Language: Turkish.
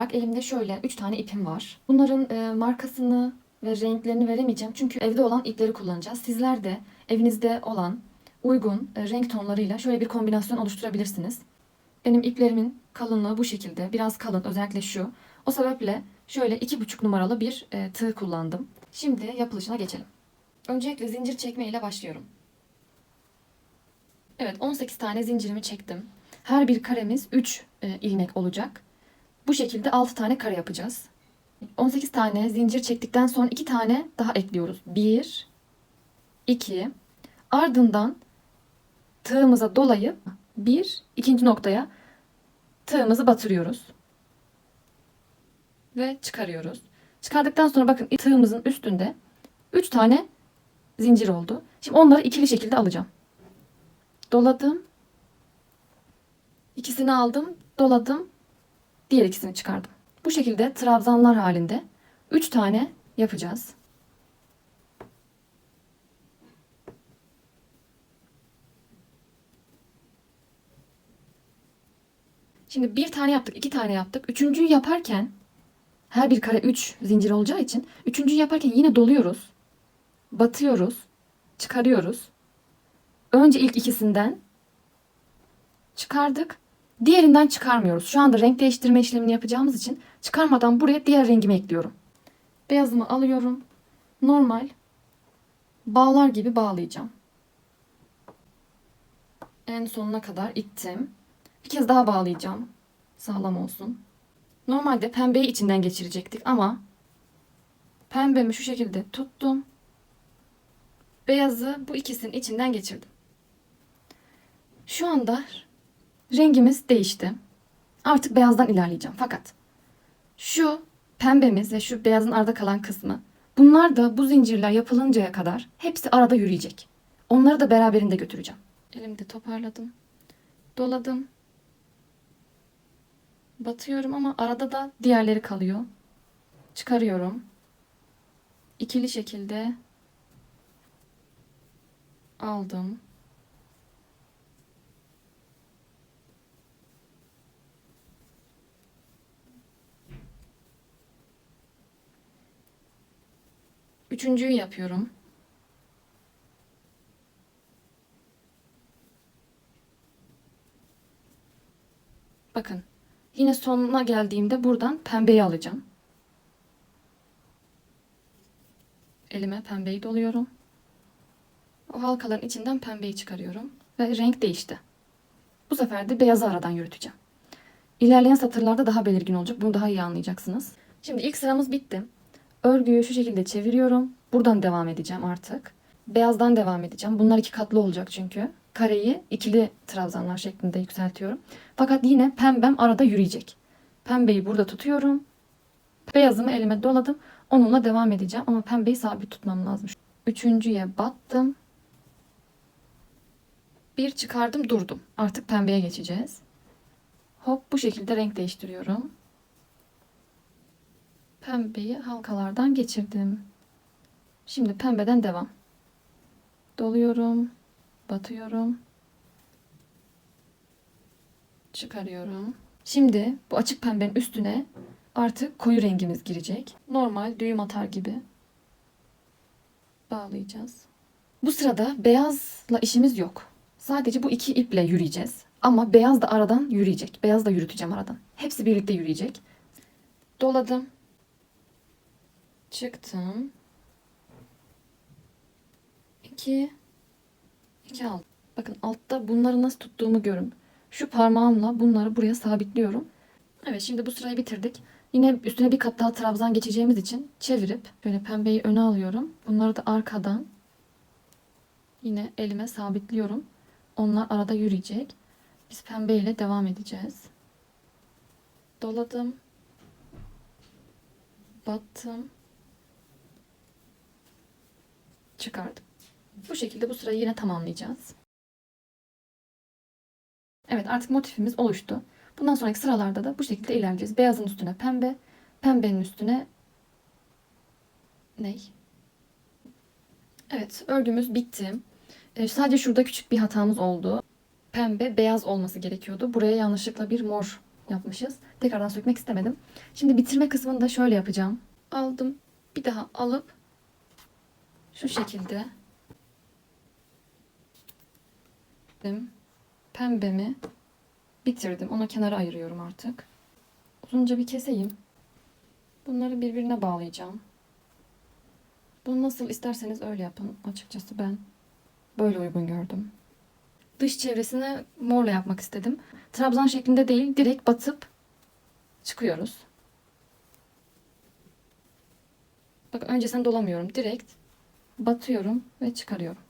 Bak elimde şöyle 3 tane ipim var. Bunların e, markasını ve renklerini veremeyeceğim. Çünkü evde olan ipleri kullanacağız. Sizler de evinizde olan uygun e, renk tonlarıyla şöyle bir kombinasyon oluşturabilirsiniz. Benim iplerimin kalınlığı bu şekilde. Biraz kalın özellikle şu. O sebeple şöyle 2,5 numaralı bir e, tığ kullandım. Şimdi yapılışına geçelim. Öncelikle zincir çekme ile başlıyorum. Evet 18 tane zincirimi çektim. Her bir karemiz 3 e, ilmek olacak. Bu şekilde 6 tane kare yapacağız. 18 tane zincir çektikten sonra 2 tane daha ekliyoruz. 1 2 ardından tığımıza dolayıp bir ikinci noktaya tığımızı batırıyoruz. Ve çıkarıyoruz. Çıkardıktan sonra bakın tığımızın üstünde 3 tane zincir oldu. Şimdi onları ikili şekilde alacağım. Doladım. İkisini aldım, doladım. Diğer ikisini çıkardım. Bu şekilde trabzanlar halinde 3 tane yapacağız. Şimdi bir tane yaptık, iki tane yaptık. Üçüncüyü yaparken her bir kare 3 zincir olacağı için üçüncüyü yaparken yine doluyoruz. Batıyoruz. Çıkarıyoruz. Önce ilk ikisinden çıkardık. Diğerinden çıkarmıyoruz. Şu anda renk değiştirme işlemini yapacağımız için çıkarmadan buraya diğer rengimi ekliyorum. Beyazımı alıyorum. Normal bağlar gibi bağlayacağım. En sonuna kadar ittim. Bir kez daha bağlayacağım. Sağlam olsun. Normalde pembeyi içinden geçirecektik ama pembemi şu şekilde tuttum. Beyazı bu ikisinin içinden geçirdim. Şu anda rengimiz değişti. Artık beyazdan ilerleyeceğim. Fakat şu pembemiz ve şu beyazın arada kalan kısmı bunlar da bu zincirler yapılıncaya kadar hepsi arada yürüyecek. Onları da beraberinde götüreceğim. Elimde toparladım. Doladım. Batıyorum ama arada da diğerleri kalıyor. Çıkarıyorum. İkili şekilde aldım. Üçüncüyü yapıyorum. Bakın. Yine sonuna geldiğimde buradan pembeyi alacağım. Elime pembeyi doluyorum. O halkaların içinden pembeyi çıkarıyorum. Ve renk değişti. Bu sefer de beyazı aradan yürüteceğim. İlerleyen satırlarda daha belirgin olacak. Bunu daha iyi anlayacaksınız. Şimdi ilk sıramız bitti. Örgüyü şu şekilde çeviriyorum. Buradan devam edeceğim artık. Beyazdan devam edeceğim. Bunlar iki katlı olacak çünkü. Kareyi ikili trabzanlar şeklinde yükseltiyorum. Fakat yine pembem arada yürüyecek. Pembeyi burada tutuyorum. Beyazımı elime doladım. Onunla devam edeceğim ama pembeyi sabit tutmam lazım. Üçüncüye battım. Bir çıkardım durdum. Artık pembeye geçeceğiz. Hop bu şekilde renk değiştiriyorum. Pembeyi halkalardan geçirdim. Şimdi pembeden devam. Doluyorum. Batıyorum. Çıkarıyorum. Şimdi bu açık pembenin üstüne artık koyu rengimiz girecek. Normal düğüm atar gibi bağlayacağız. Bu sırada beyazla işimiz yok. Sadece bu iki iple yürüyeceğiz. Ama beyaz da aradan yürüyecek. Beyaz da yürüteceğim aradan. Hepsi birlikte yürüyecek. Doladım. Çıktım. 2 2 aldım. Bakın altta bunları nasıl tuttuğumu görün. Şu parmağımla bunları buraya sabitliyorum. Evet şimdi bu sırayı bitirdik. Yine üstüne bir kat daha trabzan geçeceğimiz için çevirip şöyle pembeyi öne alıyorum. Bunları da arkadan yine elime sabitliyorum. Onlar arada yürüyecek. Biz pembe ile devam edeceğiz. Doladım. Battım. Çıkardım. Bu şekilde bu sırayı yine tamamlayacağız. Evet artık motifimiz oluştu. Bundan sonraki sıralarda da bu şekilde ilerleyeceğiz. Beyazın üstüne pembe, pembenin üstüne ney? Evet örgümüz bitti. Ee, sadece şurada küçük bir hatamız oldu. Pembe beyaz olması gerekiyordu. Buraya yanlışlıkla bir mor yapmışız. Tekrardan sökmek istemedim. Şimdi bitirme kısmını da şöyle yapacağım. Aldım. Bir daha alıp şu şekilde pembemi bitirdim. Onu kenara ayırıyorum artık. Uzunca bir keseyim. Bunları birbirine bağlayacağım. Bunu nasıl isterseniz öyle yapın. Açıkçası ben böyle uygun gördüm. Dış çevresini morla yapmak istedim. Trabzan şeklinde değil, direkt batıp çıkıyoruz. Bak öncesini dolamıyorum. Direkt batıyorum ve çıkarıyorum.